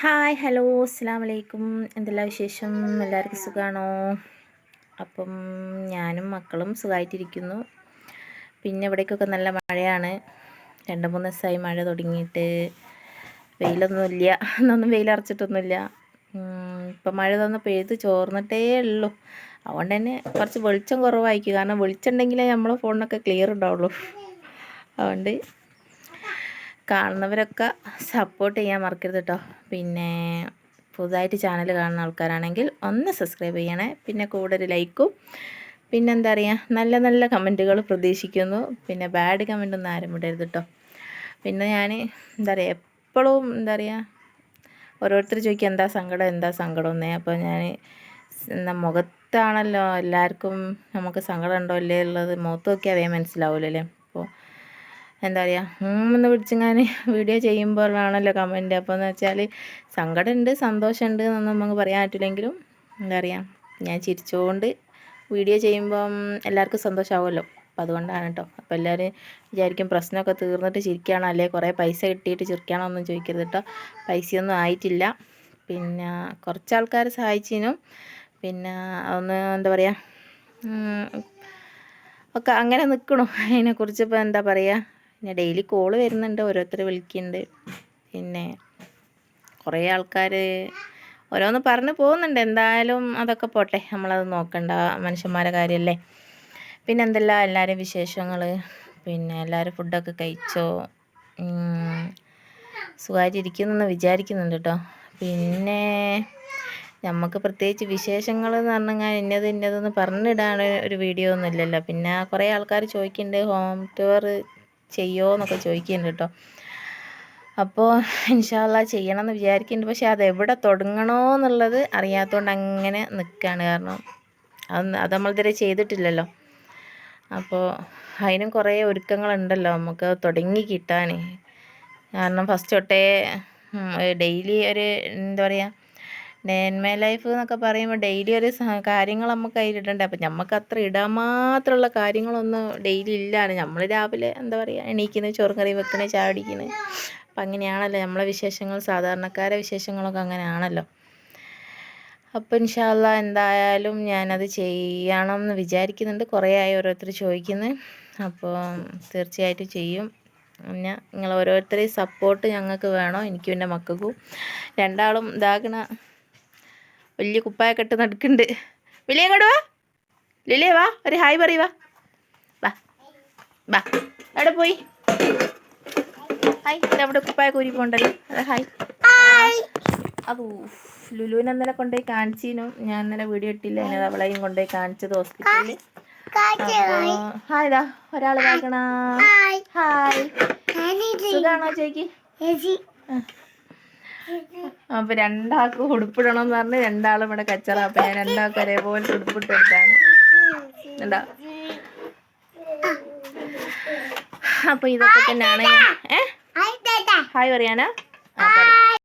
Hi hello അസ്സാം വലൈക്കും എന്തെല്ലാം വിശേഷം? എല്ലാവർക്കും സുഖമാണോ അപ്പം ഞാനും മക്കളും സുഖമായിട്ടിരിക്കുന്നു പിന്നെ ഇവിടേക്കൊക്കെ നല്ല മഴയാണ്. രണ്ട് മൂന്ന് ദിവസമായി മഴ തുടങ്ങിയിട്ട് വെയിലൊന്നുമില്ല. ഒന്നും വെയിലറച്ചിട്ടൊന്നുമില്ല ഇപ്പം മഴ തന്ന് പെയ്ത് ചോർന്നിട്ടേ ഉള്ളൂ. അതുകൊണ്ട് തന്നെ കുറച്ച് വെളിച്ചം കുറവായിരിക്കും. കാരണം വെളിച്ചമുണ്ടെങ്കിലേ നമ്മളെ ഫോണിനൊക്കെ ക്ലിയർ ഉണ്ടാവുള്ളൂ. അതുകൊണ്ട് കാണുന്നവരൊക്കെ സപ്പോർട്ട് ചെയ്യാൻ മറക്കരുത് കേട്ടോ പിന്നെ പുതുതായിട്ട് ചാനൽ കാണുന്ന ആൾക്കാരാണെങ്കിൽ ഒന്ന് സബ്സ്ക്രൈബ് ചെയ്യണേ. പിന്നെ കൂടെ ഒരു ലൈക്കും പിന്നെ എന്താ പറയുക നല്ല നല്ല കമന്റുകൾ പ്രതീക്ഷിക്കുന്നു. പിന്നെ ബാഡ് കമന്റ് ഒന്നും ആരും വിടരുത് കേട്ടോ പിന്നെ ഞാൻ എന്താ പറയുക എപ്പോഴും എന്താ പറയുക ഓരോരുത്തർ ചോദിക്കുക എന്താ സങ്കടം എന്താ സങ്കടം എന്നേ. അപ്പോൾ ഞാൻ എന്താ മുഖത്താണല്ലോ എല്ലാവർക്കും നമുക്ക് സങ്കടം ഉണ്ടോ അല്ലേ ഉള്ളത് മുഖത്ത് നോക്കിയാൽ അറിയാൻ മനസ്സിലാവില്ലല്ലേ എന്താ പറയുക എന്ന് പിടിച്ചിങ്ങനെ വീഡിയോ ചെയ്യുമ്പോഴാണല്ലോ കമന്റ് അപ്പോൾ എന്ന് വെച്ചാൽ സങ്കടമുണ്ട് സന്തോഷമുണ്ട് എന്നൊന്നും നമുക്ക് പറയാൻ പറ്റില്ലെങ്കിലും എന്താ പറയുക ഞാൻ ചിരിച്ചുകൊണ്ട് വീഡിയോ ചെയ്യുമ്പം എല്ലാവർക്കും സന്തോഷമാവുമല്ലോ അപ്പം അതുകൊണ്ടാണ് കേട്ടോ അപ്പോൾ എല്ലാവരും വിചാരിക്കും പ്രശ്നമൊക്കെ തീർന്നിട്ട് ചിരിക്കുകയാണോ അല്ലെങ്കിൽ കുറേ പൈസ കിട്ടിയിട്ട് ചിരിക്കുകയാണോ ഒന്നും ചോദിക്കരുത് കേട്ടോ പൈസയൊന്നും ആയിട്ടില്ല. പിന്നെ കുറച്ച് ആൾക്കാർ സഹായിച്ചിനും. പിന്നെ ഒന്ന് എന്താ പറയുക ഒക്കെ അങ്ങനെ നിൽക്കണു അതിനെക്കുറിച്ച് ഇപ്പോൾ എന്താ പറയുക പിന്നെ ഡെയിലി കോൾ വരുന്നുണ്ട് ഓരോരുത്തർ വിളിക്കുന്നുണ്ട്. പിന്നെ കുറേ ആൾക്കാർ ഓരോന്ന് പറഞ്ഞു പോകുന്നുണ്ട്. എന്തായാലും അതൊക്കെ പോട്ടെ. നമ്മളത് നോക്കണ്ട മനുഷ്യന്മാരെ കാര്യമല്ലേ പിന്നെ എന്തല്ല എല്ലാവരും വിശേഷങ്ങൾ പിന്നെ എല്ലാവരും ഫുഡൊക്കെ കഴിച്ചോ? സുഖമായിട്ടിരിക്കുന്നെന്ന് വിചാരിക്കുന്നുണ്ട് കേട്ടോ പിന്നെ നമുക്ക് പ്രത്യേകിച്ച് വിശേഷങ്ങൾ എന്ന് പറഞ്ഞാൽ ഇന്നത് ഇന്നതെന്ന് പറഞ്ഞിടാണ് ഒരു വീഡിയോ ഒന്നും ഇല്ലല്ലോ. പിന്നെ കുറേ ആൾക്കാർ ചോദിക്കുന്നുണ്ട് ഹോം ടൂർ ചെയ്യുമോ എന്നൊക്കെ ചോദിക്കുന്നുണ്ട് കേട്ടോ അപ്പോൾ ഇൻഷാല്ല ചെയ്യണം എന്ന് വിചാരിക്കുന്നുണ്ട് പക്ഷേ അതെവിടെ തുടങ്ങണോ എന്നുള്ളത് അറിയാത്തതുകൊണ്ട് അങ്ങനെ നിൽക്കുകയാണ് കാരണം. അത് അത് നമ്മളിതുവരെ ചെയ്തിട്ടില്ലല്ലോ. അപ്പോൾ അതിനും കുറേ ഒരുക്കങ്ങളുണ്ടല്ലോ നമുക്ക് തുടങ്ങി കിട്ടാൻ കാരണം ഫസ്റ്റ് തൊട്ടേ ഡെയിലി ഒരു എന്താ പറയുക ഡേ ലൈഫ് എന്നൊക്കെ പറയുമ്പോൾ ഡെയിലി ഒരു കാര്യങ്ങൾ നമുക്ക് അതിലിടണ്ടേ അപ്പം നമുക്ക് അത്ര ഇടാൻ മാത്രമുള്ള കാര്യങ്ങളൊന്നും ഡെയിലി ഇല്ലാണ്. നമ്മൾ രാവിലെ എന്താ പറയുക എണീക്കുന്നത് ചോറും കറി വെക്കണേ ചാടിക്കുന്നത് അപ്പം അങ്ങനെയാണല്ലോ നമ്മളെ വിശേഷങ്ങൾ. സാധാരണക്കാരെ വിശേഷങ്ങളൊക്കെ അങ്ങനെയാണല്ലോ. അപ്പം ഇൻഷാല്ല എന്തായാലും ഞാനത് ചെയ്യണം എന്ന് വിചാരിക്കുന്നുണ്ട്. കുറേ ആയി ഓരോരുത്തർ ചോദിക്കുന്നത് അപ്പോൾ തീർച്ചയായിട്ടും ചെയ്യും. പിന്നെ നിങ്ങൾ ഓരോരുത്തരെയും സപ്പോർട്ട് ഞങ്ങൾക്ക് വേണം. എനിക്കും എന്റെ മക്കൾക്കും. രണ്ടാളും ഇതാകണ വലിയ കുപ്പായക്കെട്ട് നടക്കുന്നുണ്ട് വലിയ അങ്ങോട്ട് വാ. ലിലേ വാ. ഒരു ഹായ് പറയുക വാ. വാ. വാ. എവിടെ പോയി. ഹായ്. അവിടെ കുപ്പായ കൂരി പോണ്ടല്ലോ. അതെ ഹായ്. അത് ലുലുവിനെ ഇന്നലെ കൊണ്ടുപോയി കാണിച്ചിനും. ഞാൻ ഇന്നലെ വീഡിയോ ഇട്ടില്ല. എന്നെ അവളെയും കൊണ്ടുപോയി കാണിച്ചത് ഹോസ്പിറ്റലിൽ ഹായ്. ദാ. ഒരാൾ കേൾക്കണ ഹായ്. സുഖാണോ ചേക്ക് അപ്പൊ രണ്ടാൾക്ക് ഉടുപ്പിടണം എന്ന് പറഞ്ഞ് രണ്ടാളും ഇവിടെ കച്ചറ. അപ്പൊ ഞാൻ രണ്ടാൾക്ക് ഒരേപോലെ ഉടുപ്പിട്ടെടുത്താണ് എന്താ അപ്പൊ ഇതൊക്കെ തന്നെയാണ്. ഏ? ഹായ് പറയാനാ